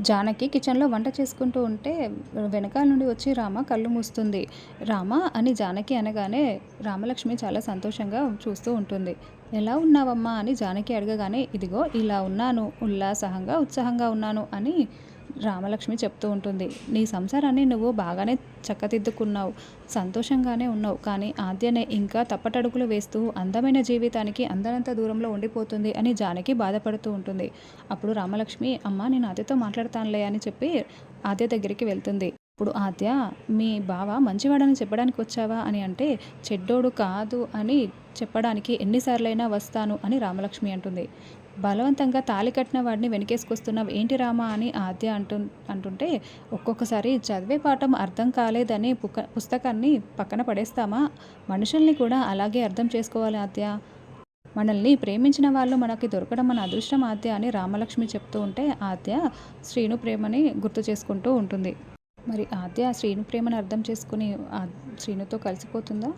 జానకి కిచెన్లో వంట చేసుకుంటూ ఉంటే వెనకాల నుండి వచ్చి రామ కళ్ళు మూస్తుంది. రామ అని జానకి అనగానే రామలక్ష్మి చాలా సంతోషంగా చూస్తూ ఉంటుంది. ఎలా ఉన్నావమ్మా? అని జానకి అడగగానే ఇదిగో ఇలా ఉన్నాను. ఉల్లాసంగా ఉత్సాహంగా ఉన్నాను అని రామలక్ష్మి చెప్తూ ఉంటుంది నీ సంసారాన్ని నువ్వు బాగానే చక్కదిద్దుకున్నావు సంతోషంగానే ఉన్నావు కానీ ఆద్యనే ఇంకా తప్పటడుగులు వేస్తూ అందమైన జీవితానికి అందనంత దూరంలో ఉండిపోతుంది అని జానకి బాధపడుతూ ఉంటుంది. అప్పుడు రామలక్ష్మి అమ్మ నేను ఆద్యతో మాట్లాడతానులే అని చెప్పి ఆద్య దగ్గరికి వెళ్తుంది. ఇప్పుడు ఆద్య మీ బావ మంచివాడని చెప్పడానికి వచ్చావా అని అంటే చెడ్డోడు కాదు అని చెప్పడానికి ఎన్నిసార్లైనా వస్తాను అని రామలక్ష్మి అంటుంది. బలవంతంగా తాళి కట్టిన వాడిని వెనకేసుకొస్తున్నావు ఏంటి రామా అని ఆద్య అంటు అంటుంటే ఒక్కొక్కసారి చదివే పాఠం అర్థం కాలేదని పుక పుస్తకాన్ని పక్కన పడేస్తామా? మనుషుల్ని కూడా అలాగే అర్థం చేసుకోవాలి ఆద్య. మనల్ని ప్రేమించిన వాళ్ళు మనకి దొరకడం మన అదృష్టం ఆద్య అని రామలక్ష్మి చెప్తూ ఉంటే ఆద్య శ్రీను ప్రేమని గుర్తు చేసుకుంటూ ఉంటుంది. మరి ఆద్య శ్రీను ప్రేమను అర్థం చేసుకుని శ్రీనుతో కలిసిపోతుందా?